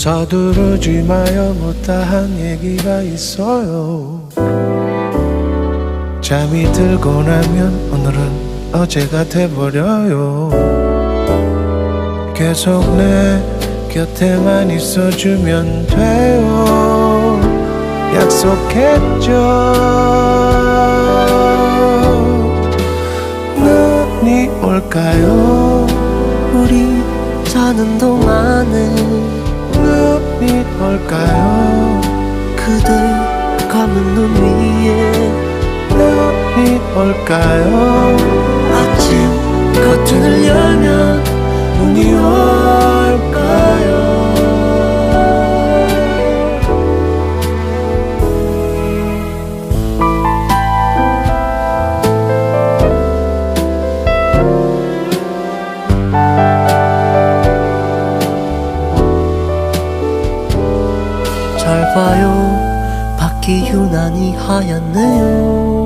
서두르지 마요. 못다한 얘기가 있어요. 잠이 들고 나면 오늘은 어제가 돼버려요. 계속 내 곁에만 있어주면 돼요. 약속했죠. 눈이 올까요? 우리 자는 동안에 눈이 올까요? 그대 감은 눈 위에 눈이 올까요 잘 봐요. 밖이 유난히 하얗네요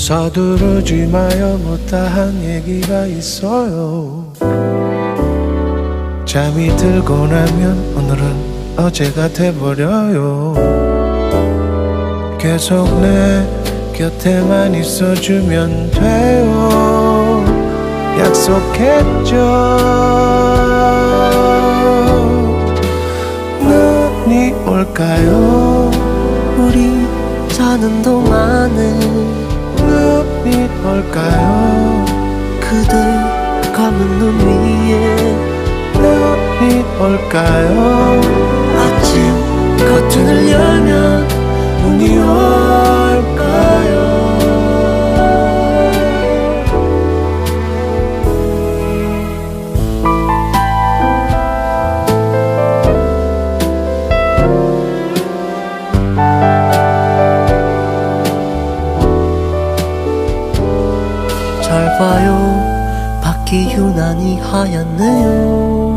서두르지 마요. 못다한 얘기가 있어요. 잠이 들고 나면 오늘은 어제가 돼버려요. 계속 내 곁에만 있어주면 돼요. 약속했죠 그대 감은 눈 위에 눈이 올까요? 아침 커튼을 열면 눈이 올 유난히 하얗네요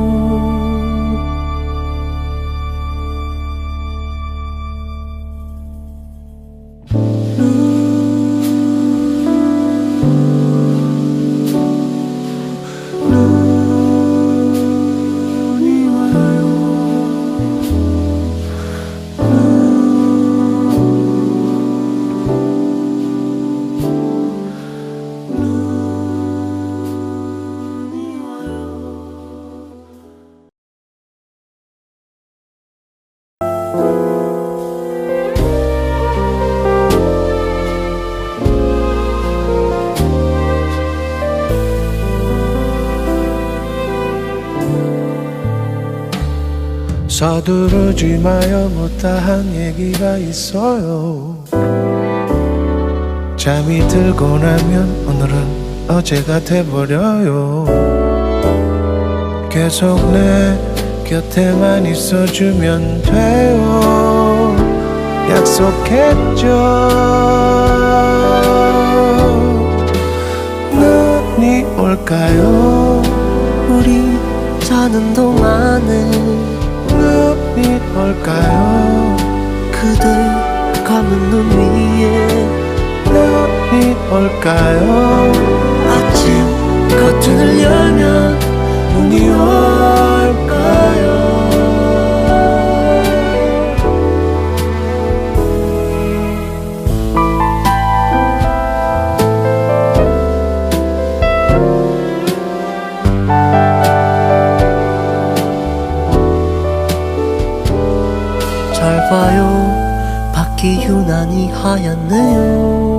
서두르지 마요. 못다한 얘기가 있어요. 잠이 들고 나면 오늘은 어제가 돼버려요. 계속 내 곁에만 있어주면 돼요. 약속했죠. 눈이 올까요? 우리 자는 동안 에 눈이 올까요? 그대 감은 눈 위에 눈이 올까요? 아침 커튼을 열면 눈이 올 유난히 하얗네요